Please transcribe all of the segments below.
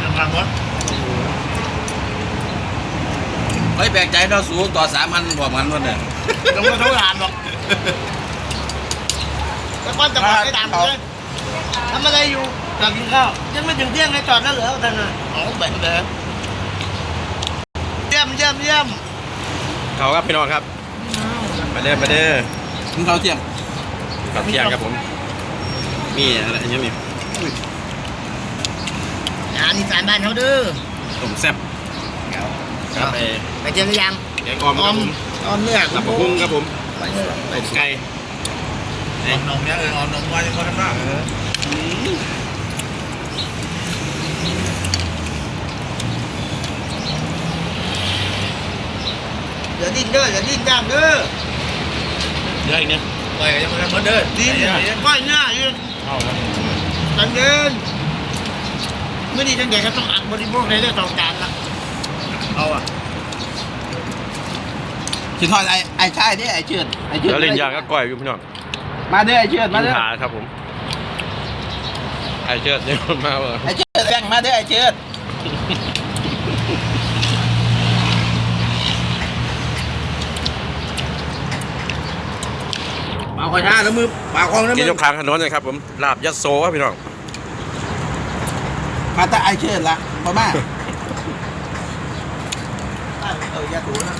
หนึ่งพันวะเฮ้ยแปลกใจเราสูงต่อสามพันกว่ามันวันเนี่ยต้องมาทุกร้านหรอกแล้วก็จะบอกให้ดำเลยทำอะไรอยู่กลับกินข้าวยังไม่ถึงเที่ยงเลยจอดแล้วเหรอท่านน่ะเอาแบบเดิมเยี่ยมเยี่ยมเยี่ยมเขาครับพี่น้องครับมาเด้อมาเด้อกินข้าวเที่ยงกับเที่ยงครับผมมีอะไรอย่างเงี้ยมีอาหารอีสานบ้านเขาเด้อต้มแซ่บครับไอ้ไปเจอหรือยังแกงอ่อมครับผมออมเนื้อตับกระพุ้งครับผมไปเนื้อต้มไก่ออมนมเนี่ยเออออมนมว่ายังก็ทำได้เดี๋ยวดิ้นเด้อเดี๋ยวดิ้นย่างเด้อเยอะอีกเนี่ยไปยังไม่ได้มาเดินดิ้นก้อยเนื้ออยู่เข้าครับตันเดินเมื่อนี้ตั้งแต่ก็ต้องอัดบริโภคในเรื่องต่อการละเอาอะกินทอดไอ้ไอ้ชายนี่ไอ้เชือดไอ้เชือดแล้วเล่นยางก็ก้อยอยู่พี่น้องมาเด้อไอ้เชือดมากินเด้อหาครับผมไอเชิดเนี่ยมาเออไอ้เชือดแบ่งมาเด้อไอ้เชือดปากคอยท่าแล้วมือปากคองแล้วกิมืนอยกคางถนนเลยครับผมลาบยัดโซครับพี่น้อง มาแต่ไอ้เชือดละพ่อมาเออยาตูนะ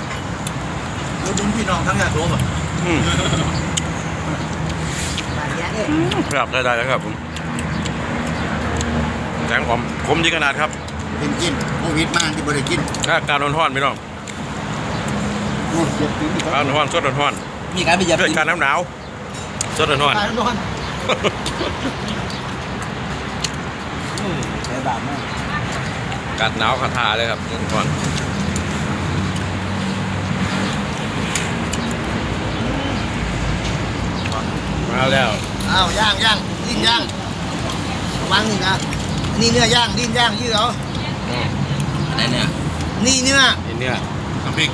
แล้วดุนพี่น้องทั้งญาติโยมอะอืมบานยาเด้ครับได้ได้แล้วครับผมแกงหอมคมดีขนาดครับกินกินโควิดมากที่บริกินอากาศร้อนๆพี่น้องโอ้ยเจ็บตีนอีกอากาแล้ศวร้อนสดร้อนมีการไปเหยียบๆด้วยตีนการน้ำหนาวสดร้อนตายนอน ใช้บมากกัดหนาวคาถาเลยครับร้อนมาแล้วอ้าวย่างย่างดิ้นย่างระวางนี่นะนี่เนื้อย่างดิ้นย่างยืดเอาอะไรเนี่ยนี่เนื้อนี่เนี่ยน้ำพริก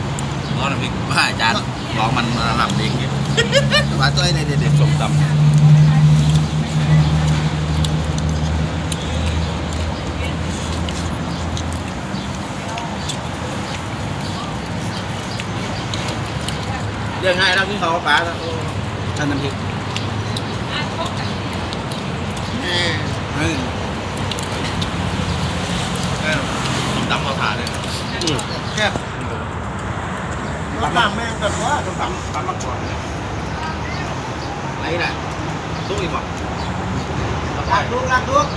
ร้อนน้ำพริกว่าอาจารย์บอกมันมาหลับเองเนี่ยว่าตัวในเด็ดสมต เรื่องง่ายแล้วกินข้าวกับปลาแล้วโอ้ท่านน้ำพริกเออเฮ้ยเออผมตำเอาถ่านเลยำอืมแค่รับบ้างแม่งกันว่าตำตำมาก่อนไหนน่ะตู้อีกบ่ลากลูกลากลูก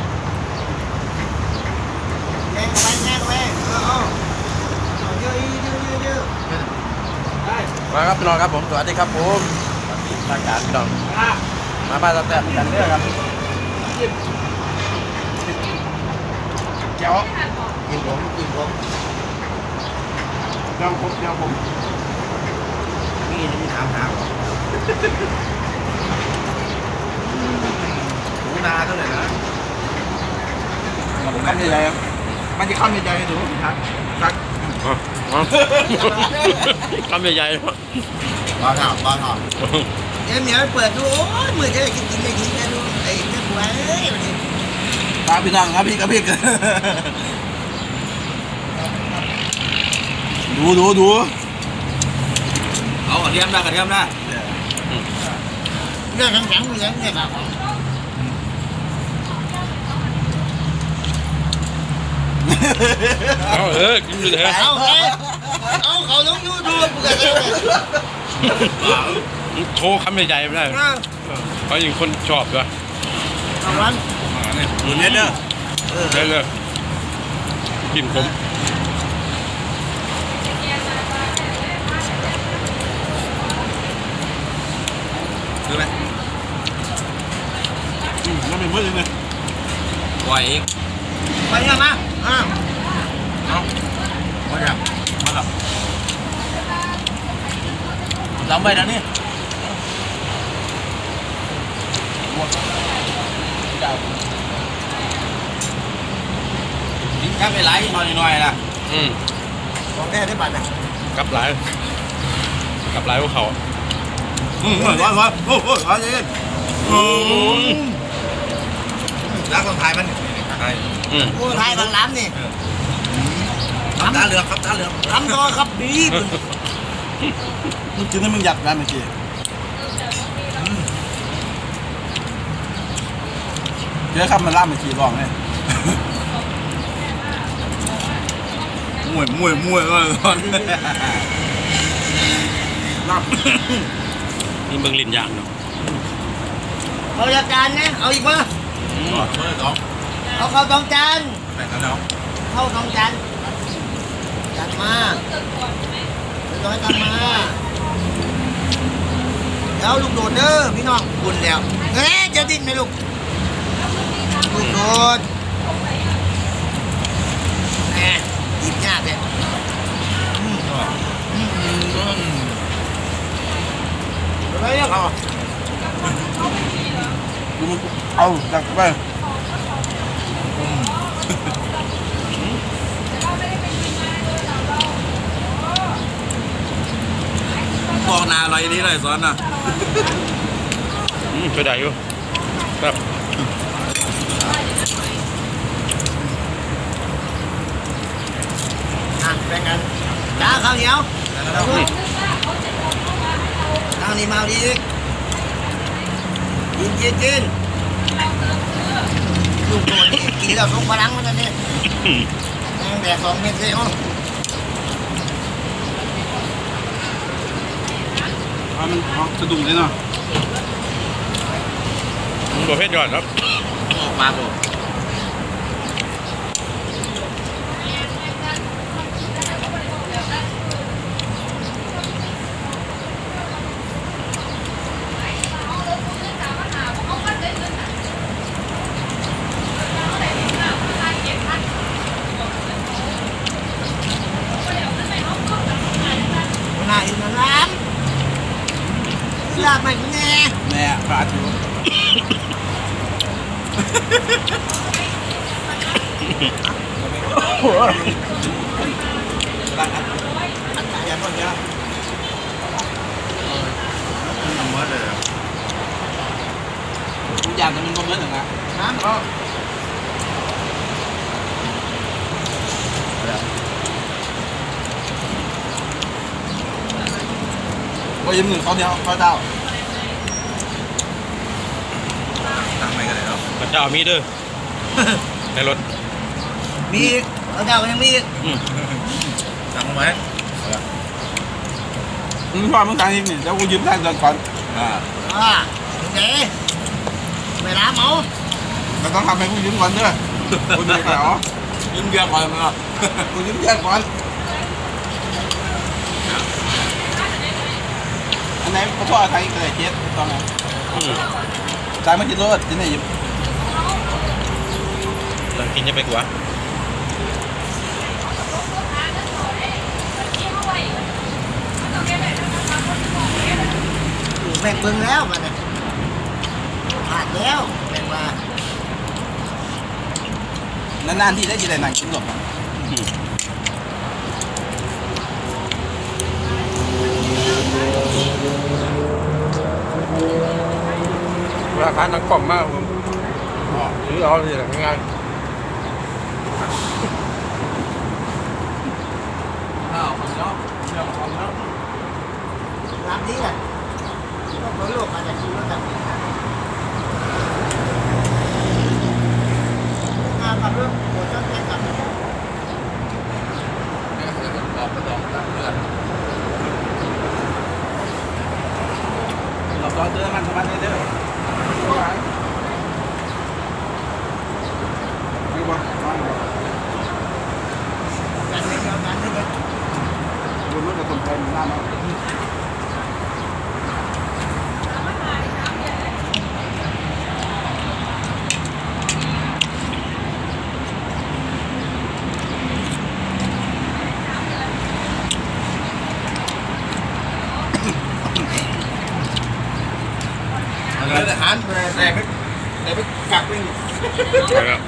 แง่เข้าไปแง่เข้าไปเอาเอาเอาเยอะอีกเยอะเยอะเยอะ มาครับพี่น้องครับผมสวัสดีครับผมสวัสดีทางการพี่น้องมาบ้านเราแต้มกันเด้อครับเจ้ากินผมกินผมเจ้าผมเจ้าผมนี่จะมีถามหาบ่หนูนาเท่าไหร่นะมันคำใหญ่ๆครับมันจะคำใหญ่ๆดูครับครับอ๋ออ๋อ คำใหญ่ๆบอลถอดบอลถอดเดี๋ยวเหมียเปิดดูโอ้ยมือจะกินกินได้กินแค่ดูไอ้เจ้าหัวยเอ้ยมันนี่ตามพี่น้องครับพี่กับพี่กันดูดูดูเอากระเทียมนะกระเทียมนะเรื่องแข็งๆมีอย่างเงี้ยครับ เอาเออกินดูเถอะเอาไงเอาเขาลงยูทูบกันเลยโชว์คำใหญ่ๆไม่ได้เพราะยิ่งคนชอบด้วยเอาวันดูเน็ตเนอะได้เลยกินผมดูไหมอืมมันเป็นมือเลยปล่อยอีกไปยังนะอ้าว มาจากมาหลับลำไปนะนี่ดิ้นข้ามไปไหลหน่อยหน่อยนะอืมบอกแค่ได้บัตรนะกลับหลายกลับหลายพวกเขาอืมร้อนร้อนโอ้โหร้อนจริงอืมรักคนไทยมันไทยอือืมโอ้ไทยบางล้ำนี่ครับตาเหลือกครับตาเหลือกคำตัวครับดี มึงกินให้มึงหยัดกันเมื่อกี้เจอคำมันล่าเมื่อกี้บอกเนี่ยมวยมวยมวยเลยตอนนี่เบิ่งลิ้นย่างเนาะเอาจากจานนะเอาอีกมั้ยอืมช่วยน้องเอาเข้าสองจานแบ่งกันน้องเข้าสองจานจัดมาเรียบร้อยจัดมา เดี๋ยวลูกโดดเด้อพี่น้องบุญแล้วเฮ้ยจะดิ้นไหมลูกลูกโดดแหมดิ้นยากเลยอืมอืมอืมอะไรเนี่ยเขากูมึงเอาจักไปบอกนาอะไรนี่เลยซ้อนน่ะ อืมช่วยได้อยู่ครับอะแบ่งกันจ้าข้าวเหนียวข้าวนี้มาเอาดีอีกกินกินกินลูกโดดนี่กินแล้วทรงพลังมันนั่นนี่อืมแดงแดกสองเม็ดเลยมั้งเอ มันเอาสะดุ้งเลยเนาะ ประเภทยอดครับ ออกมาผมน่าอีกนะร้าน ลาบใหม่แน่แน่พลาดอยู่ร้านอัดอันตรายคนเดีย เลยเนาะพระเจ้ามีเด้อในรถมีอีกเอาเจ้าก็ยังมีอีกอืมตั้งไว้มึงพ่อมึงทางนี้นี่แล้วกูยืมทางเดินก่อนอ่าอ่าเจ๊ไปร้านเมาแต่ต้องทำให้กูยืมก่อนเด้อกูยืมแล้วยิ้มเบียร์ก่อนมั้งอะกูยืมแยกก่อนอันไหนพ่อไทยก็ได้เจ็ดตอนนั้นอืมจ่ายมันจะรถที่ไหนยืมหลัง กินจะไปกว่าแบ่งเบิ่งแล้วมันน่ะผ่านแล้วแบ่งว่านานๆที่ได้ที่ไหนนั่งกินหรอกอืมราคานักกล่อมมากผมหรือเอาเลยง่ายข้าวของเนาะเรื่องของเนาะ รับ นี้แหละก็คนโลกอาจจะคิดว่าแบบอ่ากับเรื่องหัวเจ้าแก่กับ ออกไปต่อตั้งเดือนเราเจอมันประมาณนี้เด้อคือว่า การเมืองเดียวกันนี่เป็น คุณมันจะสนใจมันหน้าเนาะ อะไรอาหารแต่ไม่แต่ไม่กักไม่ ๆไปแล้ว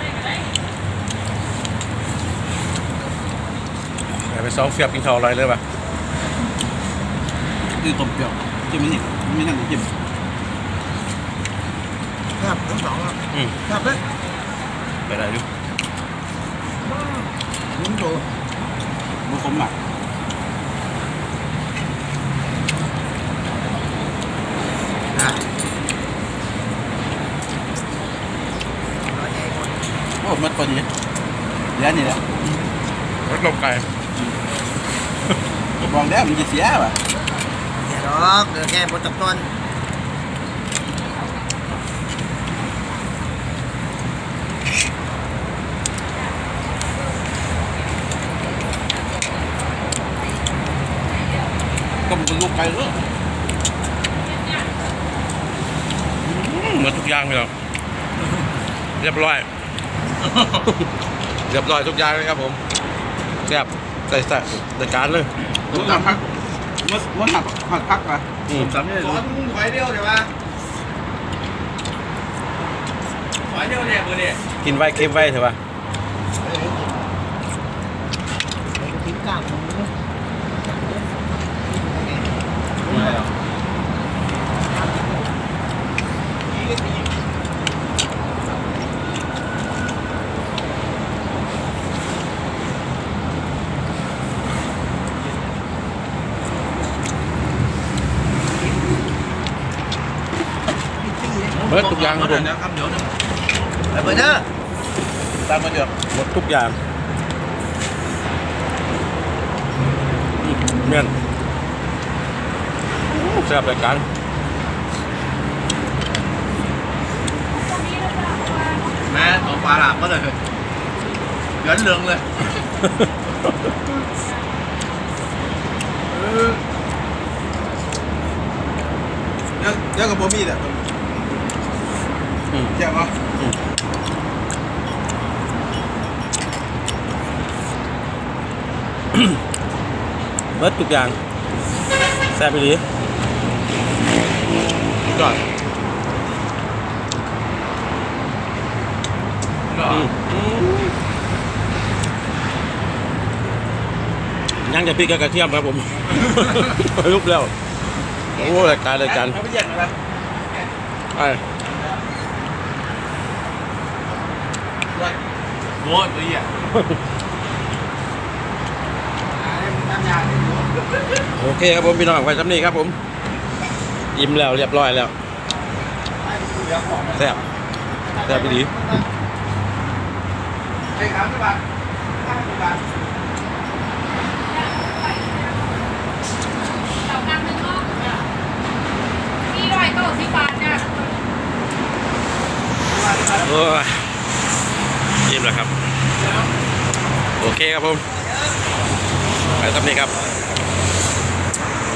ไปซ้อมเสียบกินข้าวอะไรเลยป่ะคือต้มเปรี้ยวจิ้มนี่ไม่นั่นจิ้มครับทั้งสองอะอืมครับเลยไปได้ดูนุ่มโตบุคคลหมักนะโอ้มันพอดีแล้วนี่แหละรถลมไก่ มองแล้วมันจะเสียป่ะเดี๋ยวดอกเดี๋ยวแค่บนตับต้นต้มกระดูกไก่เออหมดทุกอย่างเลยครับเรียบร้อย เรียบร้อยทุกอย่างเลยครับผมแซ่บ ใส่ใส่ในการเลยรู้จักพักเมื่อเมื่อหักหักพักป่ะอืมสามนี่ขอมึงไฟเดียวเดี๋ยวมาไฟเดียวเนี่ยมือเนี่ยกินไว้เค็มไว้เถอะป่ะ ทิ้งกลางมึงเบิดทุก อย่างครับผมนะครับเดี๋ยวไปเบอร์เด้อตามมาเดี๋ยวหมดทุกอย่างอืมเมี่ยนอู้แซ่บรายการแม่ตัวปลาหลาบก็เลยเกินเรืองเลยเดี๋ยเดี๋ยกับโบมี่แหละ เจ้าก็เบิดทุกอย่างแซ่บไปดียอดอืมอืมยังจะพริกกับกระเทียมครับผมไปลุกแล้ว โอ้รายการรายการเขาไป เย็นอะไรไอ้โว้ยตัวเหี้ยโอเคครับผมพี่น้องไว้สำนี้ครับผมอิ่มแล้วเรียบร้อยแล้วแซ่บแซ่บไปดีไอ้ขาวไม่บาทห้าสิบบาทสองพันหนึ่งเนาะสี่ร้อยเก้าสิบบาทจ้ะโอ้ยอิ่มแล้วครับ โอเคครับผมไปสำนี้ครับ